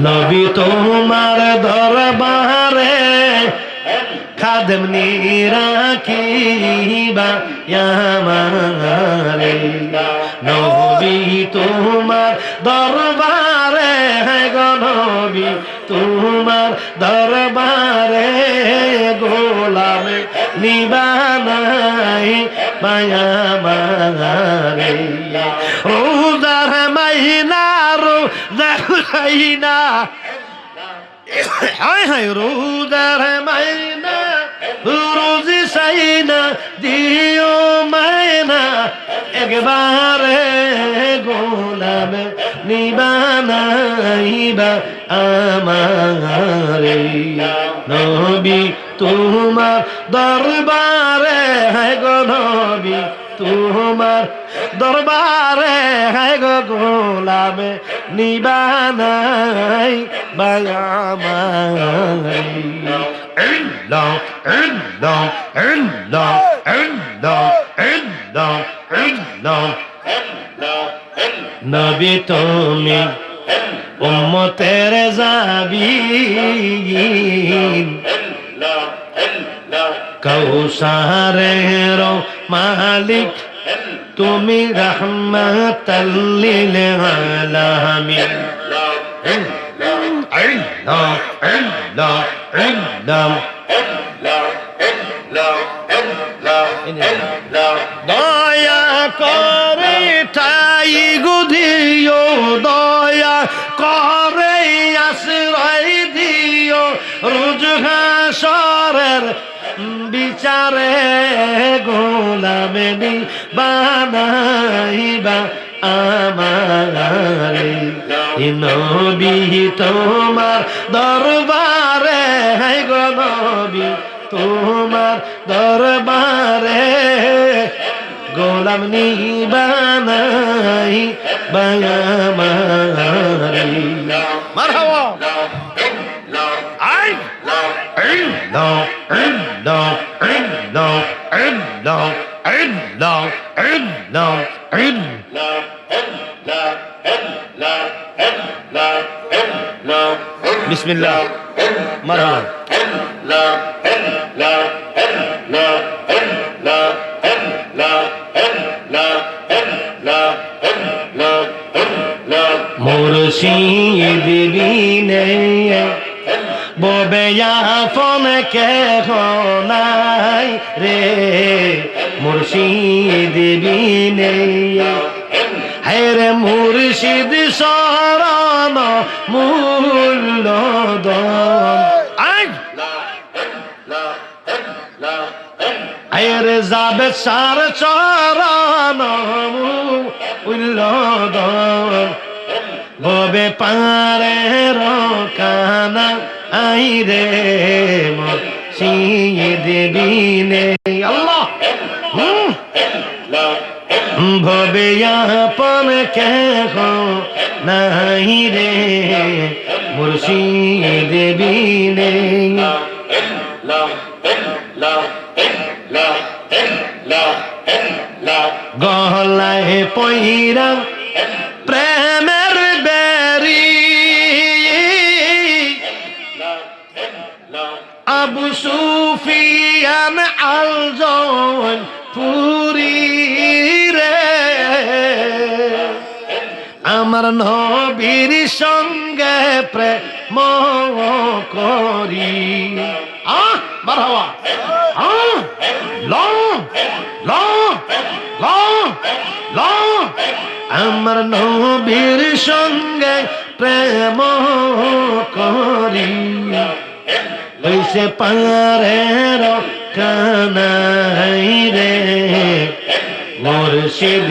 নবী তোমার দরবারে খাদেম নিরাখিবা আমারে নবী তোমার দরবারে হ্যাঁ গো নবী তোমার দরবারে, গোলামে নিবানাই মায়া মারে রোজার মাইনা হায় হায়, রোজার মাইনা, রোজি সাইনা, দিও মাইনা, একবারে গোলাম নিবানাইবা আমারে। নবী তোমার দরবারে, হায় গো নবী তোমার দরবারে, হায় গো গোলামে নিবানাই বাগামাই ইল্লাহ ইল্লাহ ইল্লাহ ইল্লাহ ইল্লাহ ইল্লাহ নবী তুমি উম্মতের জাবিন। কৌসারের মালিক তুমি রহমতাল্লিল আলামিন। দয়া করে ঠাই গুধিও দয়া করে আশ্রয় দিও রুজঘাসরের বিচারে গোলামে বানাইবা আমারে। নবী, তোমার দরবারে হাই গো নবী, তোমার দরবারে গোলাম নিবানাই বায়ামারি মারহাবা। আই ইল্লাহ ইল্লাহ ইল্লাহ ইল্লাহ ইল্লাহ ইল্লাহ ইল্লাহ বিসমিল্লাহ মারহাবা মুর্শিদ ফোন কে নাই রে। মুর্শিদ বিনে। হেরে মুর্শিদ শরণ মূল্য আয়ের যাবে সার চরণ উল্লদন ববে পারে রকানা আই রে মসিদ বিনে আল্লাহ। ভবে আপন কেহ নাই রে মুর্শিদ বিনে গলায় পইরা প্রেমের আমার নবীর সঙ্গে প্রেম করি। আহ বারহাওয়া আহ, লং লং লং লং। আমার নবীর সঙ্গে প্রেম করি। হইছে পারের কানাই রে। মুর্শিদ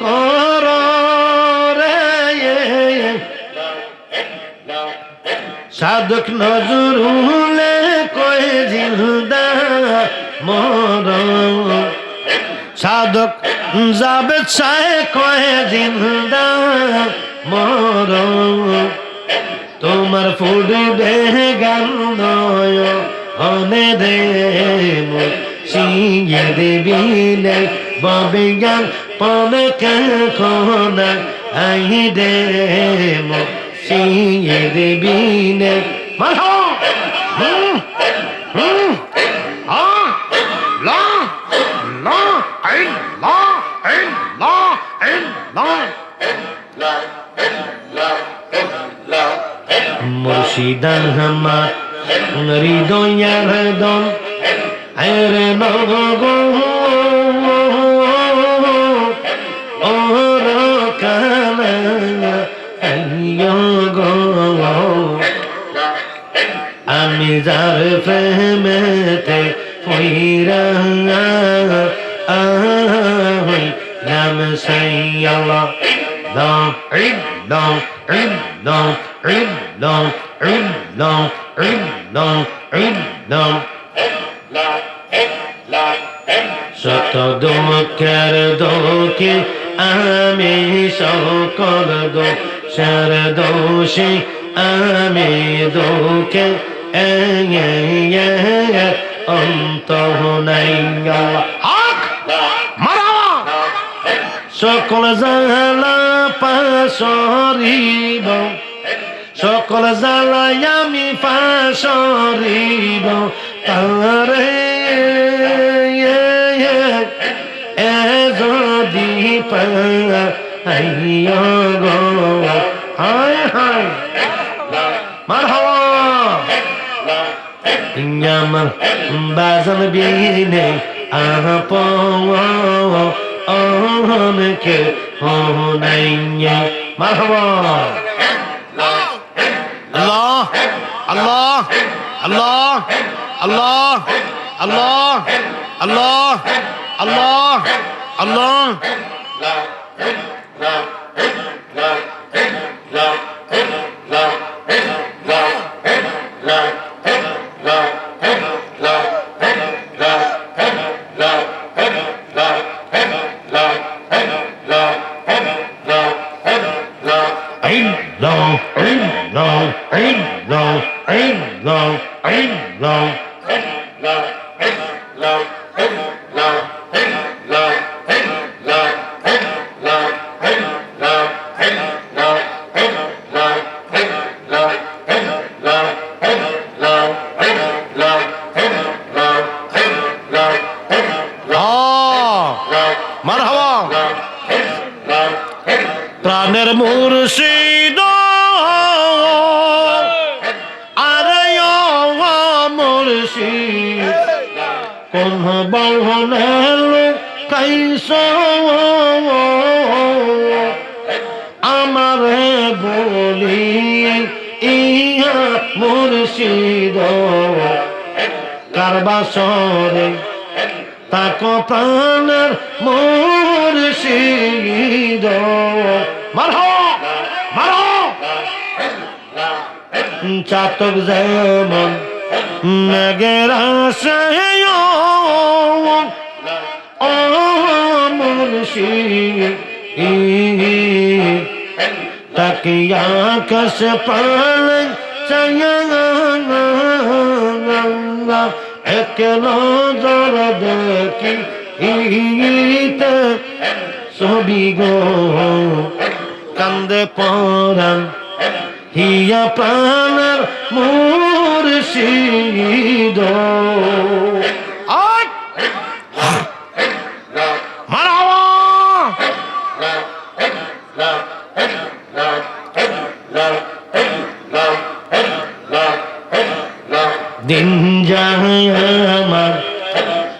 কর সাধক নজর হলে কয়ে জিন্দা মর সাধক যাবে চায় কয়ে জিন্দা মর তোমার ফুটবে গান নয়, হনে দে দেবী বাবে গান পবে কখন আহিদে মুসিদ বিনে মারো! হুম হুম আ, লা লা, আইন লা আইন লা আইন, লা। মুর্শিদান হামার হৃদয়ার দন আরে নগো তার ফেমেতে কইরা আহই নাম সাইয়াল্লাহ long, rib long, rib long, rib long, rib long, rib long, rib long. শত দুঃখের দোকে আমি সকল দোষের দোষী আমি দোকে অন্ত সকল জালা পাশরিব। সকল জালাই আমি পাশরিব। তারে এ যদি পাইয় গো। হায় হায় মার হওয়া আমার বাজন বিনে আপ অনকে হনাইয়া মারহাবা আল্লাহ আল্লাহ আল্লাহ আল্লাহ আল্লাহ আল্লাহ আল্লাহ আল্লাহ no, ain't no, ain't no, ain't no, ain't no, ain't no, ain't no. প্রাণের মুর্শি বাহনের কাইস। আমার বলি, ইয়া মুর্শিদ। কারবাসরে তাক প্রাণের মুর্শিদ। মারহ মারহ চাতক যেমন মেঘের আশায় तकिया कस पाल चङा একলো জর দেখি ইত। সবি গো, কান্দে পরাণ। হিয়া প্রাণার মুর্শিদ। দিন যাই আমার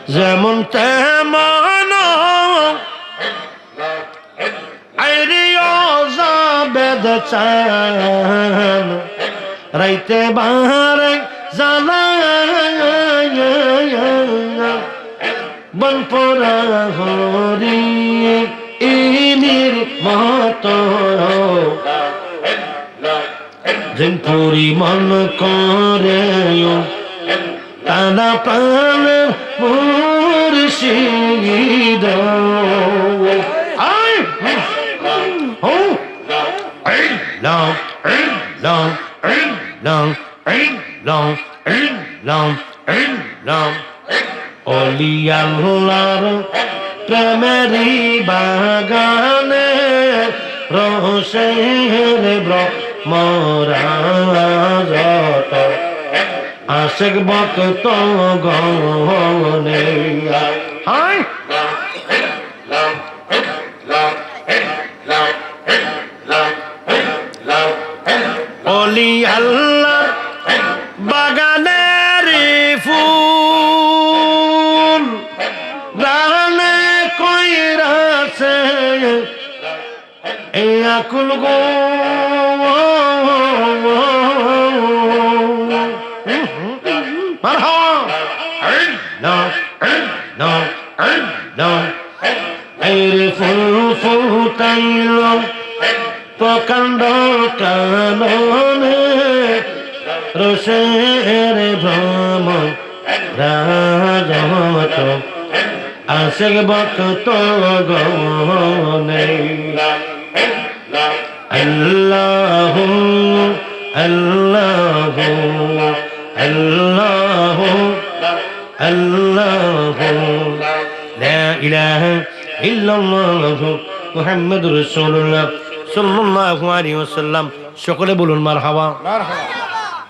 যেমন তেমন বেদ চান। রাইতে বাহারে জ্বালা বনপুরা হরি ইনির মহা যেন পরিমল করে তারা প্রাণের মুর্শিদ long, long, long, long, long, long. অলি আল্লাহর প্রেমেরি বাগানে রসের ব্রহ্মরাজত আশেক বক্ত গনে হায় অলি আল্লাহ বাগানের ফুল রানে কইরাছে। এই আকুল গো প্রকাণ্ড কাননে রসের ভ্রম রাজমত আসে বক্ত গনে আল্লাহ আল্লাহ আল্লাহ আল্লাহ لا إله إلا الله محمد رسول الله صلى الله عليه وسلم সকলে বলুন মারহাবা মারহাবা